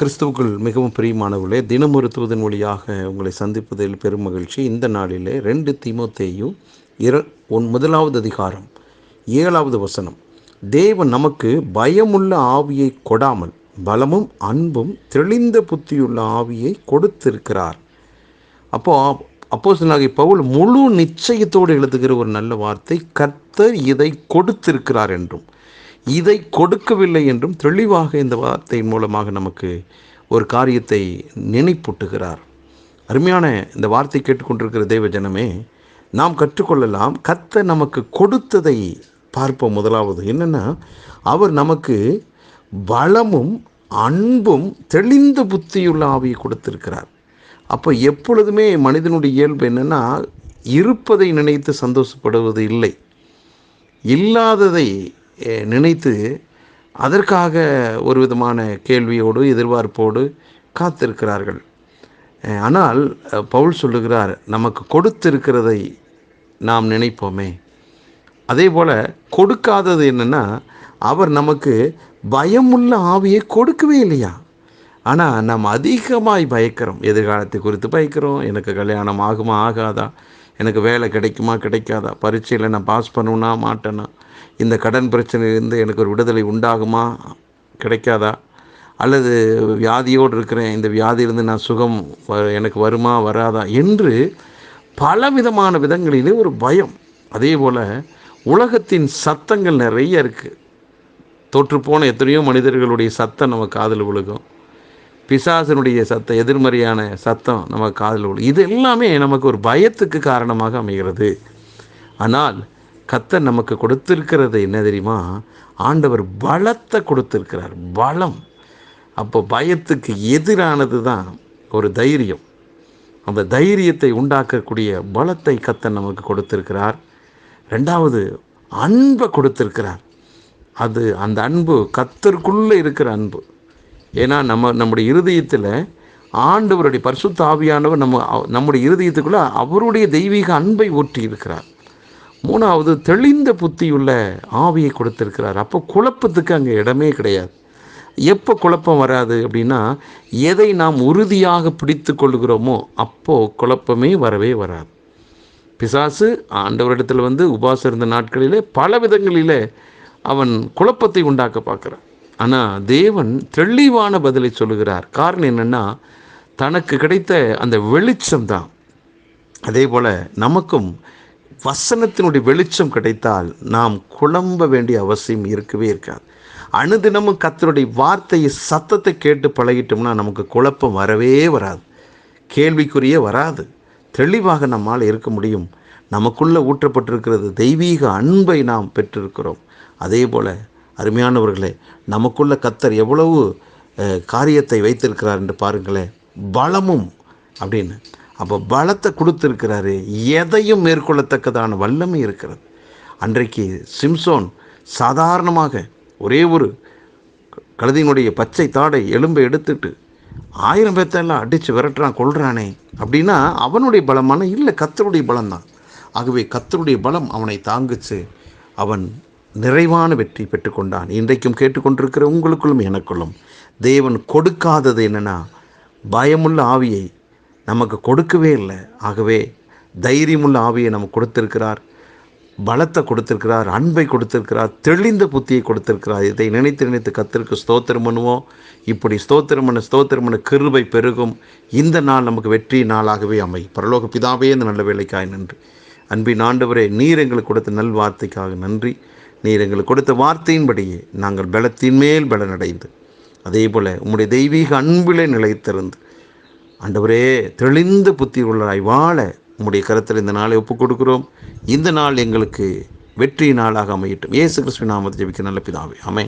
கிறிஸ்துவுக்குள் மிகவும் பிரியமானவர்களே தினமொரு தூதன் வழியாக உங்களை சந்திப்பதில் பெரும் மகிழ்ச்சி. இந்த நாளிலே ரெண்டு திமுத்தையும் இர ஒன் முதலாவது அதிகாரம் ஏழாவது வசனம். தேவன் நமக்கு பயமுள்ள ஆவியை கொடாமல் பலமும் அன்பும் தெளிந்த புத்தியுள்ள ஆவியை கொடுத்திருக்கிறார். அப்போ அப்போஸ்தலனாகிய பவுல் முழு நிச்சயத்தோடு எழுதுகிற ஒரு நல்ல வார்த்தை கர்த்தர் இதை கொடுத்திருக்கிறார் என்றும். இதை கொடுக்கவில்லை என்றும் தெளிவாக இந்த வார்த்தை மூலமாக நமக்கு ஒரு காரியத்தை நினைப்பூட்டுகிறார். அருமையான இந்த வார்த்தை கேட்டுக்கொண்டிருக்கிற தெய்வ ஜனமே நாம் கற்றுக்கொள்ளலாம் கத்த நமக்கு கொடுத்ததை பார்ப்போம். முதலாவது என்னென்னா அவர் நமக்கு பலமும் அன்பும் தெளிந்த புத்தியுள்ள ஆவியை கொடுத்திருக்கிறார். அப்போ எப்பொழுதுமே மனிதனுடைய இயல்பு என்னென்னா இருப்பதை நினைத்து சந்தோஷப்படுவது இல்லை. இல்லாததை நினைத்து அதற்காக ஒரு விதமான கேள்வியோடு எதிர்பார்ப்போடு காத்திருக்கிறார்கள். ஆனால் பவுல் சொல்லுகிறார் நமக்கு கொடுத்திருக்கிறதை நாம் நினைப்போமே. அதே போல் கொடுக்காதது என்னென்னா அவர் நமக்கு பயமுள்ள ஆவியை கொடுக்கவே இல்லையா? ஆனால் நாம் அதிகமாய் பயக்கிறோம். எதிர்காலத்தை குறித்து பயக்கிறோம். எனக்கு கல்யாணம் ஆகுமா ஆகாதா? எனக்கு வேலை கிடைக்குமா கிடைக்காதா? பரீட்சையில் நான் பாஸ் பண்ணுவேனா மாட்டேனா? இந்த கடன் பிரச்சனையிலேருந்து எனக்கு ஒரு விடுதலை உண்டாகுமா கிடைக்காதா? அல்லது வியாதியோடு இருக்கிறேன் இந்த வியாதியிலேருந்து நான் சுகம் வ- எனக்கு வருமா வராதா? என்று பல விதமான விதங்களிலே ஒரு பயம். அதே போல் உலகத்தின் சத்தங்கள் நிறைய இருக்குது தோற்றுப்போன எத்தனையோ மனிதர்களுடைய சத்தம் நம்ம காதில் விழுகும். பிசாசனுடைய சத்தம் எதிர்மறையான சத்தம் நம்ம காதில் உள்ள இது எல்லாமே நமக்கு ஒரு பயத்துக்கு காரணமாக அமைகிறது. ஆனால் கத்தர் நமக்கு கொடுத்திருக்கிறது என்ன தெரியுமா? ஆண்டவர் பலத்தை கொடுத்திருக்கிறார். பலம். அப்போ பயத்துக்கு எதிரானது தான் ஒரு தைரியம். அந்த தைரியத்தை உண்டாக்கக்கூடிய பலத்தை கத்தன் நமக்கு கொடுத்திருக்கிறார். ரெண்டாவது அன்பை கொடுத்திருக்கிறார். அது அந்த அன்பு கத்தருக்குள்ளே இருக்கிற அன்பு. ஏன்னா நம்ம நம்முடைய இருதயத்தில் ஆண்டவருடைய பரிசுத்த ஆவியானவர் நம்ம அவ- நம்முடைய இருதயத்துக்குள்ளே அவருடைய தெய்வீக அன்பை ஊற்றி இருக்கிறார். மூணாவது தெளிந்த புத்தியுள்ள ஆவியை கொடுத்திருக்கிறார். அப்போ குழப்பத்துக்கு அங்கே இடமே கிடையாது. எப்போ குழப்பம் வராது அப்படின்னா எதை நாம் உறுதியாக பிடித்து கொள்கிறோமோ அப்போது குழப்பமே வரவே வராது. பிசாசு ஆண்டவரிடத்தில் வந்து உபாசம் இருந்த நாட்களிலே பல விதங்களிலே அவன் குழப்பத்தை உண்டாக்க பார்க்குறான். ஆனால் தேவன் தெளிவான பதிலை சொல்லுகிறார். காரணம் என்னென்னா தனக்கு கிடைத்த அந்த வெளிச்சம் தான். அதே போல் நமக்கும் வசனத்தினுடைய வெளிச்சம் கிடைத்தால் நாம் குழம்ப வேண்டிய அவசியம் இருக்கவே இருக்காது. அனுதினமும் கத்தருடைய வார்த்தையை சத்தத்தை கேட்டு பழகிட்டோம்னா நமக்கு குழப்பம் வரவே வராது. கேள்விக்குரிய வராது. தெளிவாக நம்மால் இருக்க முடியும். நமக்குள்ளே ஊற்றப்பட்டிருக்கிறது தெய்வீக அன்பை நாம் பெற்றிருக்கிறோம். அதே போல் அருமையானவர்களே நமக்குள்ள கத்தர் எவ்வளவு காரியத்தை வைத்திருக்கிறார் என்று பாருங்களேன். பலமும் அப்படின்னு. அப்போ பலத்தை கொடுத்துருக்கிறாரு. எதையும் மேற்கொள்ளத்தக்கதான வல்லமை இருக்கிறது. அன்றைக்கு சிம்சோன் சாதாரணமாக ஒரே ஒரு கழுதியினுடைய பச்சை தாடை எலும்பை எடுத்துட்டு ஆயிரம் பேர்த்தெல்லாம் அடித்து விரட்டுறான் கொள்றானே அப்படின்னா அவனுடைய பலமான இல்லை கத்தருடைய பலம்தான். ஆகவே கத்தருடைய பலம் அவனை தாங்குச்சு. அவன் நிறைவான வெற்றி பெற்றுக்கொண்டான். இன்றைக்கும் கேட்டுக்கொண்டிருக்கிற உங்களுக்குள்ளும் எனக்குள்ளும் தேவன் கொடுக்காதது என்னென்னா பயமுள்ள ஆவியை நமக்கு கொடுக்கவே இல்லை. ஆகவே தைரியமுள்ள ஆவியை நமக்கு கொடுத்திருக்கிறார் பலத்தை கொடுத்திருக்கிறார் அன்பை கொடுத்திருக்கிறார் தெளிந்த புத்தியை கொடுத்திருக்கிறார். இதை நினைத்து நினைத்து கத்திற்கு ஸ்தோத்திரம் பண்ணுவோம். இப்படி ஸ்தோத்திரம் பண்ண ஸ்தோத்திரம் பண்ண கிருபை பெருகும். இந்த நாள் நமக்கு வெற்றி நாளாகவே அமை பரலோக பிதாவே இந்த நல்ல வேலைக்காய் நன்றி. அன்பின் ஆண்டவரே நீர் எங்களுக்கு கொடுத்த நல் வார்த்தைக்காக நன்றி. நீர் எங்களுக்கு கொடுத்த வார்த்தையின்படியே நாங்கள் பலத்தின் மேல் பலனடைந்து அதே போல் உம்முடைய தெய்வீக அன்பிலே நிலைத்திருந்து ஆண்டவரே தெளிந்த புத்தி உள்ளராய் வாழ உம்முடைய கருத்தில் இந்த நாளை ஒப்புக் கொடுக்கிறோம் இந்த நாள் எங்களுக்கு வெற்றி நாளாக அமையட்டும். இயேசு கிறிஸ்துவின் நாமத்தை ஜெபிக்க நல்ல பிதாவே அமை